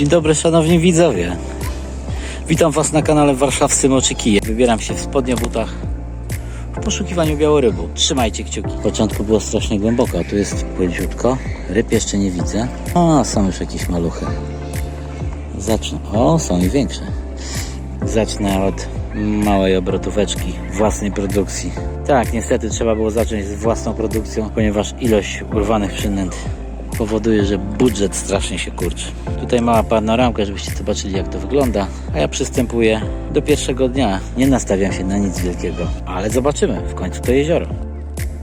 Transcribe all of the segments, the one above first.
Dzień dobry szanowni widzowie. Witam was na kanale Warszawscy Moczy. Wybieram się w spodnie butach w poszukiwaniu białorybu. Trzymajcie kciuki. W początku było strasznie głęboko, a tu jest płyciutko. Ryb jeszcze nie widzę. A, są już jakieś maluchy. Zacznę. O, są i większe. Zacznę od małej obrotóweczki własnej produkcji. Tak, niestety trzeba było zacząć z własną produkcją, ponieważ ilość urwanych przynęt powoduje, że budżet strasznie się kurczy. Tutaj mała panoramka, żebyście zobaczyli jak to wygląda, a ja przystępuję do pierwszego dnia. Nie nastawiam się na nic wielkiego, ale zobaczymy, w końcu to jezioro.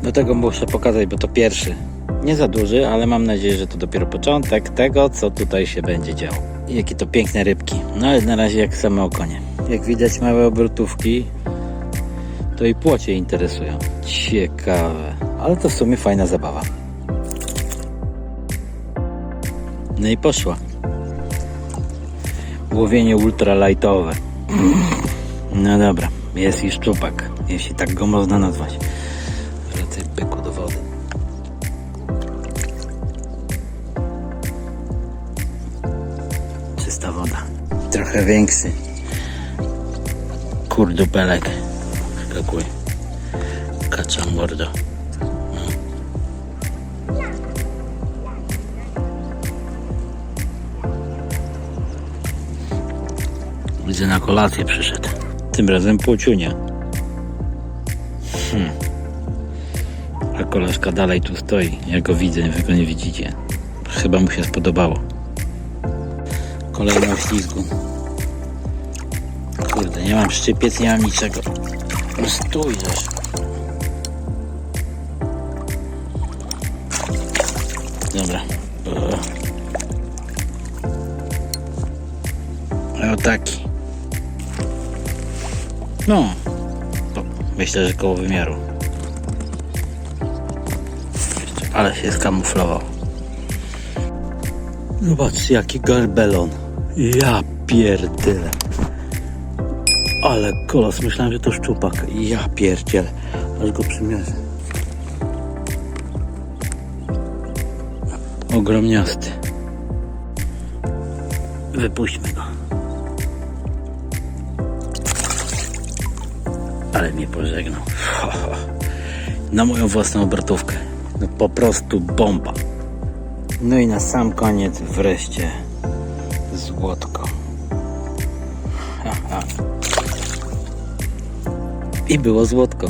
Do tego muszę pokazać, bo to pierwszy. Nie za duży, ale mam nadzieję, że to dopiero początek tego, co tutaj się będzie działo. I jakie to piękne rybki. No ale na razie jak same okonie. Jak widać małe obrotówki, to i płocie interesują. Ciekawe. Ale to w sumie fajna zabawa. No i poszła. Łowienie ultralightowe. No dobra, jest i szczupak, jeśli tak go można nazwać. Wracaj byku do wody. Czysta woda. Trochę większy. Kurdupelek. Skakuj. Kacza mordo. Widzę na kolację przyszedł. Tym razem płociunia. Hmm. A koleżka dalej tu stoi. Ja go widzę, wy go nie widzicie. Chyba mu się spodobało. Kolejny ślizgu. Kurde, nie mam szczypiec, nie mam niczego. Stój też. Dobra. O taki. No, myślę, że koło wymiaru. Ale się skamuflował. Zobaczcie, jaki garbelon. Ja pierdolę. Ale kolos, myślałem, że to szczupak. Ja pierdzielę. Aż go przymierzę. Ogromniasty. Wypuśćmy go. Ale mnie pożegnał. Na moją własną obrotówkę. No po prostu bomba. No i na sam koniec wreszcie złotko. Ha, ha. I było złotko.